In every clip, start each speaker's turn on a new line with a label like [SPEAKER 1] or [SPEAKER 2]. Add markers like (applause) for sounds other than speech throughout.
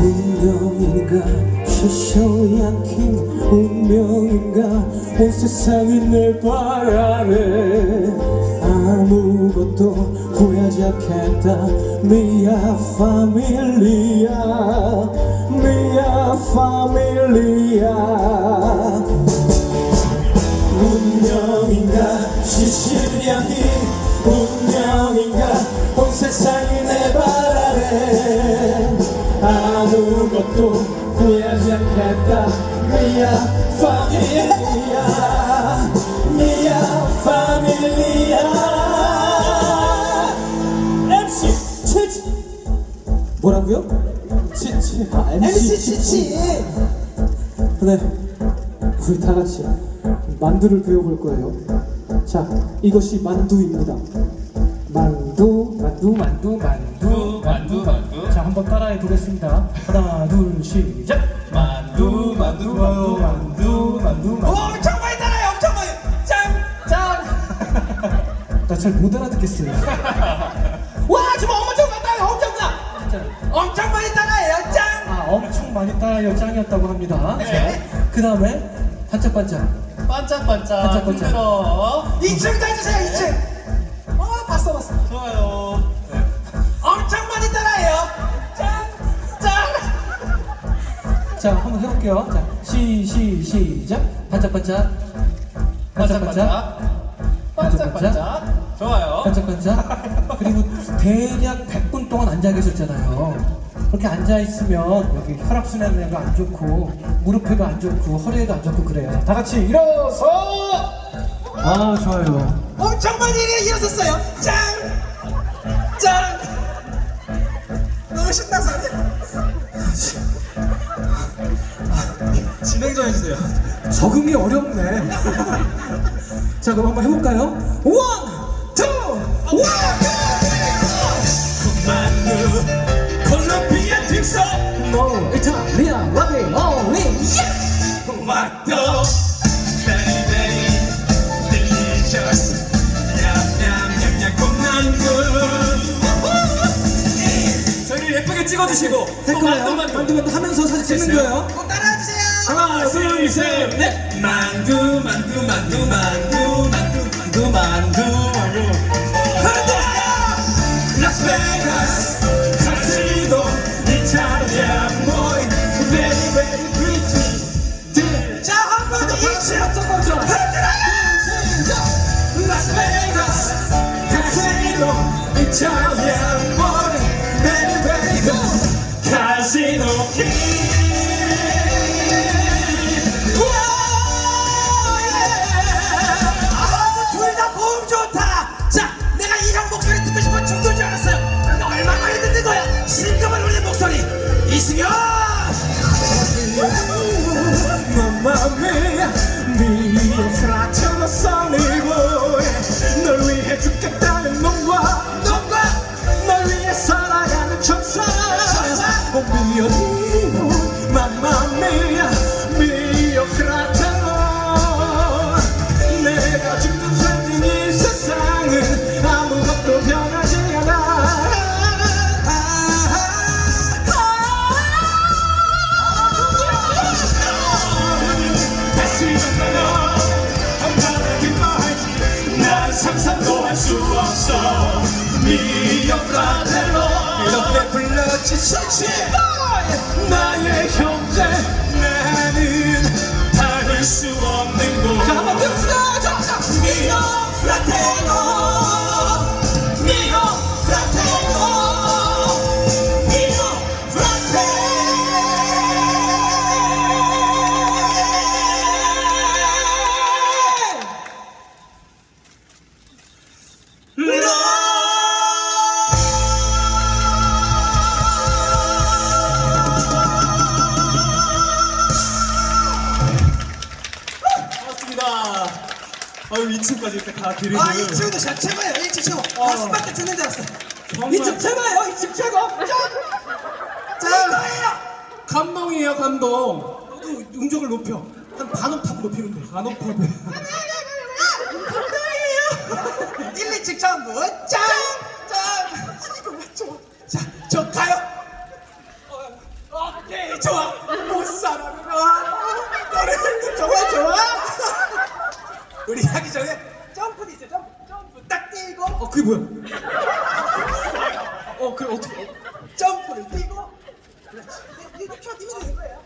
[SPEAKER 1] 운명인가? 시시약힌 운명인가? 온 세상이 내발 아래. 아무것도 후회하지 않겠다. 미야 파밀리아 미야 파밀리아. 운명인가? 시시약힌 운명인가? 온 세상이 미야 파밀리아 미야 파밀리아 MC 치치 뭐라고요? 치치 아 MC 치치 네. 우리 다 같이 만두를 배워볼 거예요. 자 이것이 만두입니다. 만두 만두 만두 만두.
[SPEAKER 2] 만두 만두
[SPEAKER 1] 자 한번 따라해 보겠습니다. 하나 둘 시작!
[SPEAKER 2] 만두 만두 만두 만두 만두 만두
[SPEAKER 3] 엄청 많이 따라요 엄청 많이. 짱 짱 (laughs)
[SPEAKER 1] 나 잘 못 알아듣겠어요. (laughs)
[SPEAKER 3] 와 지금 엄청 많이 따라요 엄청
[SPEAKER 1] 자,
[SPEAKER 3] 엄청 많이 따라해요 짱
[SPEAKER 1] 아 엄청 많이 따라요 짱이었다고 합니다.
[SPEAKER 3] 네.
[SPEAKER 1] 그 다음에 반짝반짝.
[SPEAKER 2] 반짝반짝.
[SPEAKER 1] 반짝반짝.
[SPEAKER 2] 흔들어.
[SPEAKER 3] 2층 도 해주세요 2층
[SPEAKER 1] 해볼게요. 자 시 시 시작. 반짝반짝. 반짝반짝.
[SPEAKER 2] 반짝반짝. 반짝반짝. 좋아요.
[SPEAKER 1] 반짝반짝. 그리고 대략 100분 동안 앉아 계셨잖아요. 그렇게 앉아 있으면 여기 혈압순환에도 안 좋고 무릎에도 안 좋고 허리에도 안 좋고 그래요. 다 같이 일어서! 아 좋아요.
[SPEAKER 3] 엄청 많이 일어섰어요. 짱 짱! 너무 신나서
[SPEAKER 2] 좀 해주세요.
[SPEAKER 1] 적응이 어렵네. (laughs) 자 그럼 한번 해볼까요? 원, 투, 원!
[SPEAKER 3] 만두 콜롬비아 틱서
[SPEAKER 1] 노 이탈리아 라비 올리
[SPEAKER 3] 맛도 베리 베리 딜리셔스 냠냠냠냠 콩만두 저희를 예쁘게 찍어주시고 할또
[SPEAKER 1] 거예요.
[SPEAKER 3] 만두
[SPEAKER 1] 만두. 만두 하면서 사진 찍는 거예요 하나 둘셋넷.
[SPEAKER 3] 만두 만두 만두 만두 만두 만두 만두. 흔들어요 라스베가스 카지노 이탈리아 모이 베리 베리 프리티 자한 번더 이치로 흔들어요 라스베가스 카지노 이탈리아 모이 베리 베리 고 카지노 키 만나면 한번에 기뻐하지 난 상상도 할 수 없어. 미어 프라텔로 이렇게 불렀지. 서치. 나의 형제 나는 다를 수 없는 곳
[SPEAKER 2] 아유 2층까지 이렇게 다 기르고
[SPEAKER 3] 아, 2층도 잘 최고예요. 1층 최고. 가슴밖에 듣는 줄 알았어.
[SPEAKER 2] 정말
[SPEAKER 3] 2층 최고예요. 2층 최고. 짠! 짠! 이거예요.
[SPEAKER 2] 감동이에요 감동
[SPEAKER 3] 음정을 높여. 한 반옥탑 높이면 돼.
[SPEAKER 2] 간혹하고 (laughs)
[SPEAKER 3] 감동이에요. 1, 2층 전부 짠! 짠! 이거 맞죠? 자, 저 가요. 오케이. 노래 좋아 못 살아 노래 좋아 좋아 전에 점프도 있어 점프. 점프 딱 뛰고.
[SPEAKER 2] 어 그게 뭐야? 어 그래 어떻게?
[SPEAKER 3] 점프를 뛰고. 그렇지. 이렇게 뛰면 되는 거예요.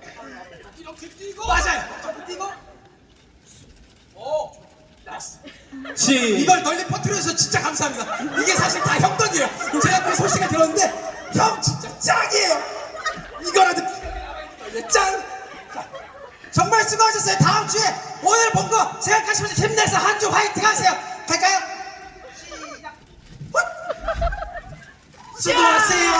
[SPEAKER 3] 이렇게 뛰고. 맞아요. 점프 뛰고. 오 나이스.
[SPEAKER 2] 시.
[SPEAKER 3] 이걸 널리 퍼뜨려줘서 진짜 감사합니다. 이게 사실 다 형 덕이에요. 제가 그 소식을 들었는데 형 진짜 짱이에요. 이거라도. 예, 짱. 자, 정말 수고하셨어요. 다음 주에 오늘 본 거 생각하시면서 힘내서 한 주 화이팅 하세요 갈까요? 시작 훗! 수고하세요